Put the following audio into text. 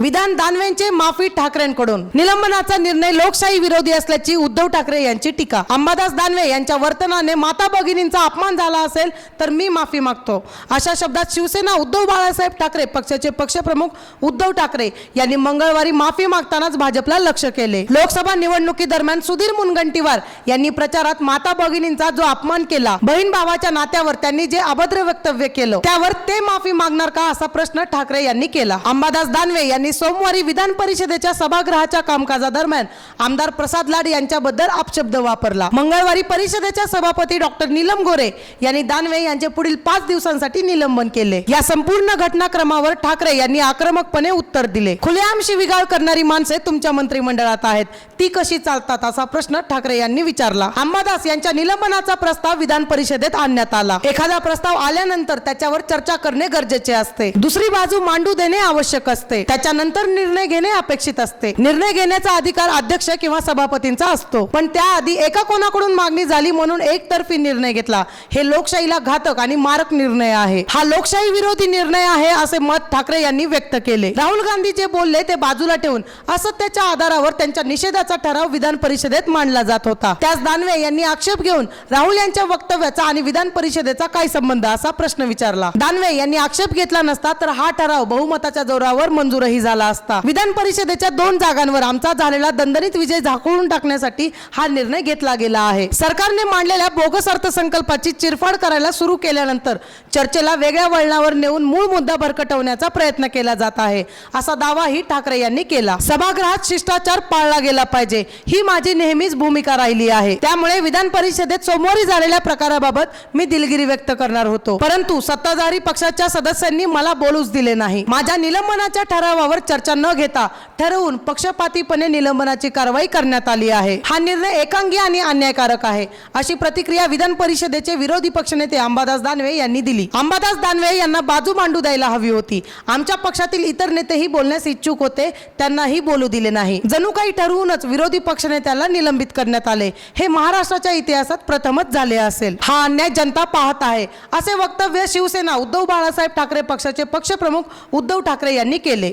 विधान दानवेंचे माफी ठाकरेंकडून. निलंबनाचा निर्णय लोकशाही विरोधी असल्याची उद्धव ठाकरे यांची टीका. अंबादास दानवे यांच्या वर्तनाने माता भगिनींचा अपमान झाला असेल तर मी माफी मागतो. अशा शब्दात शिवसेना उद्धव बाळासाहेब ठाकरे पक्षाचे पक्षप्रमुख उद्धव ठाकरे यांनी मंगळवारी माफी मागतानाच भाजपला लक्ष केले. लोकसभा निवडणुकीदरम्यान सुधीर मुनगंटीवार यांनी प्रचारात माता भगिनींचा जो अपमान केला बहीण भावाच्या नात्यावर त्यांनी जे अभद्र वक्तव्य केलं त्यावर ते माफी मागणार का असा प्रश्न ठाकरे यांनी केला. अंबादास दानवे यांनी सोमवारी विधान परिषदेच्या सभागृहाच्या कामकाजादरम्यान आमदार प्रसाद लाड यांच्याबद्दल अपशब्द वापरला. मंगळवारी परिषदेच्या सभापती डॉक्टर नीलम गोरे यांनी दानवे यांचे पुढील पाच दिवसांसाठी निलंबन केले. या संपूर्ण घटनाक्रमावर ठाकरे यांनी आक्रमकपणे उत्तर दिले. खुलेआम शिविगाळ करणारी माणसे तुमच्या मंत्रिमंडळात आहेत. ती कशी चालतात असा प्रश्न ठाकरे यांनी विचारला. अंबादास यांच्या निलंबनाचा प्रस्ताव विधान परिषदेत आणण्यात आला. एखादा प्रस्ताव आल्यानंतर त्याच्यावर चर्चा करणे गरजेचे असते. दुसरी बाजू मांडू देणे आवश्यक असते. त्याच्या त्यानंतर निर्णय घेणे अपेक्षित असते. निर्णय घेण्याचा अधिकार अध्यक्ष किंवा सभापतींचा असतो. पण त्याआधी एका कोणाकडून मागणी झाली म्हणून एकतर्फी निर्णय घेतला. हे लोकशाहीला घातक आणि मारक निर्णय आहे. हा लोकशाही विरोधी निर्णय आहे असे मत ठाकरे यांनी व्यक्त केले. राहुल गांधी जे बोलले ते बाजूला ठेवून असत्याच्या आधारावर त्यांच्या निषेधाचा ठराव विधान परिषदेत मांडला जात होता. त्याच दानवे यांनी आक्षेप घेऊन राहुल यांच्या वक्तव्याचा आणि विधान परिषदेचा काय संबंध असा प्रश्न विचारला. दानवे यांनी आक्षेप घेतला नसता तर हा ठराव बहुमताच्या जोरावर मंजूरही झाला. असता. विधान परिषदेच्या दोन जागांवर आमचा झालेला दणदणीत विजय झाकळून टाकण्यासाठी हा निर्णय घेतला गेला आहे. सरकारने मांडलेल्या बोगस अर्थसंकल्पाची चिरफाड करायला सुरू केल्यानंतर चर्चेला वेगळ्या वळणावर नेऊन मूळ मुद्दा भरकटवण्याचा प्रयत्न केला जात आहे. असा दावाही ठाकरे यांनी केला. सभागृहात शिष्टाचार पाळला गेला पाहिजे. ही माझी नेहमीच भूमिका राहिली आहे. त्यामुळे विधान परिषदेत सोमवारी झालेल्या प्रकाराबाबत मी दिलगिरी व्यक्त करणार होतो. परंतु सत्ताधारी पक्षाच्या सदस्यांनी मला बोलूच दिले नाही. माझ्या निलंबनाच्या ठरावावर चर्चा न घेता ठरवून पक्षपातीपणे निलंबनाची कारवाई करण्यात आली आहे. हा निर्णय एकांगी आणि अन्यायकारक आहे अशी प्रतिक्रिया विधान परिषदेचे विरोधी पक्षनेते अंबादास दानवे यांनी दिली. अंबादास दानवे यांना बाजू मांडू द्यायला हवी होती. आमच्या पक्षातील इतर नेतेही बोलण्यास इच्छुक होते त्यांनाही बोलू दिले नाही. जणू काही ठरवूनच विरोधी पक्षनेत्याला निलंबित करण्यात आले. हे महाराष्ट्राच्या इतिहासात प्रथमच झाले असेल. हा अन्याय जनता पाहत आहे असे वक्तव्य शिवसेना उद्धव बाळासाहेब ठाकरे पक्षाचे पक्षप्रमुख उद्धव ठाकरे यांनी केले.